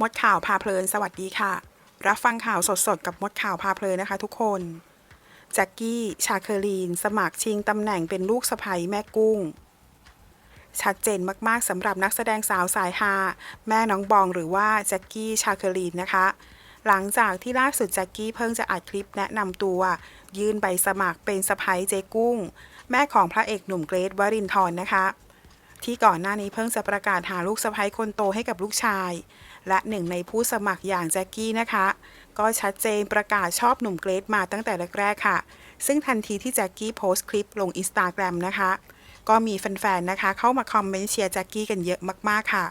มดข่าวพาเพลิน สวัสดีค่ะ รับฟังข่าวสดๆ กับมดข่าวพาเพลินนะคะทุกคนแจ็คกี้ ชาเคอรีน สมัครชิงตำแหน่งเป็นลูกสะใภ้แม่กุ้ง ชัดเจนมากๆสำหรับนักแสดงสาวสายฮาแม่น้องบองหรือว่าแจ็คกี้ ชาเคอรีนนะคะ หลังจากที่ล่าสุดแจ็คกี้เพิ่งจะอัดคลิปแนะนำตัว ยื่นใบสมัครเป็นสะใภ้เจ๊กุ้ง แม่ของพระเอกหนุ่มเกรทวรินทร์นะคะ ที่ก่อนหน้านี้เพิ่งจะประกาศหาลูกสะใภ้คนโตให้กับลูกชาย และหนึ่งในผู้สมัครอย่างแจ็คกี้นะคะ ก็ชัดเจนประกาศชอบหนุ่มเกรทมาตั้งแต่แรกๆค่ะ ซึ่งทันทีที่แจ็คกี้โพสต์คลิปลงอินสตาแกรมนะคะ ก็มีแฟนๆนะคะ เข้ามาคอมเมนต์เชียร์แจ็คกี้กันเยอะมากๆค่ะ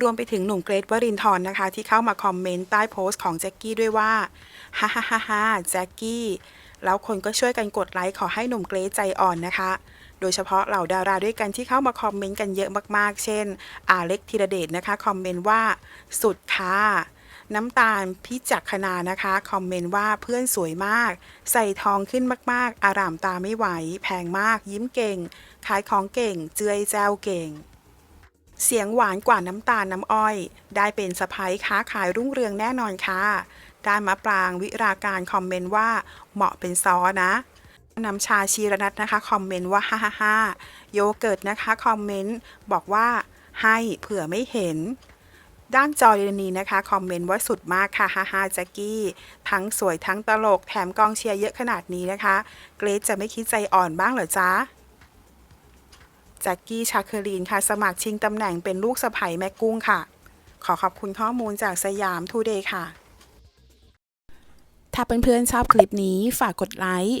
รวมไปถึงหนุ่มเกรทวรินทร์นะคะ ที่เข้ามาคอมเมนต์ใต้โพสต์ของแจ็คกี้ด้วยว่าฮ่าฮ่าฮ่าแจ็คกี้แล้วคนก็ช่วยกันกดไลค์ขอให้หนุ่มเกรทใจอ่อนนะคะ โดยเฉพาะเหล่าดาราด้วยกันที่เข้ามาคอมเมนต์กันเยอะมากๆ เช่น อาเล็กธีรเดชนะคะ คอมเมนต์ว่าสุดค่ะน้ำตาลพิจักขณานะคะ คอมเมนต์ว่าเพื่อนสวยมาก ใส่ทองขึ้นมากๆ อารามตาไม่ไหว แพงมาก ยิ้มเก่ง ขายของเก่ง เจือยแจวเก่ง เสียงหวานกว่าน้ำตาลน้ำอ้อย ได้เป็นสะพ้ยค้าขายรุ่งเรืองแน่นอนค่ะด้านมะปรางวิราการคอมเมนต์ว่าเหมาะเป็นซอนะ น้ำชาชีรนัทนะคะคอมเมนต์ว่าฮ่าฮ่าฮ่าโยเกิร์ตนะคะคอมเมนต์บอกว่าให้เผื่อไม่เห็น ด้านจอยเรนีนะคะคอมเมนต์ว่าสุดมากค่ะฮ่าฮ่าแจ็กกี้ทั้งสวยทั้งตลกแถมกองเชียร์เยอะขนาดนี้นะคะ เกรซจะไม่คิดใจอ่อนบ้างเหรอจ๊ะแจ็คกี้ชาเคอรีนค่ะ สมัครชิงตำแหน่งเป็นลูกสะใภ้แม่กุ้งค่ะ ขอขอบคุณข้อมูลจากสยามทูเดย์ค่ะ ถ้าเพื่อนๆชอบคลิปนี้ฝากกดไลค์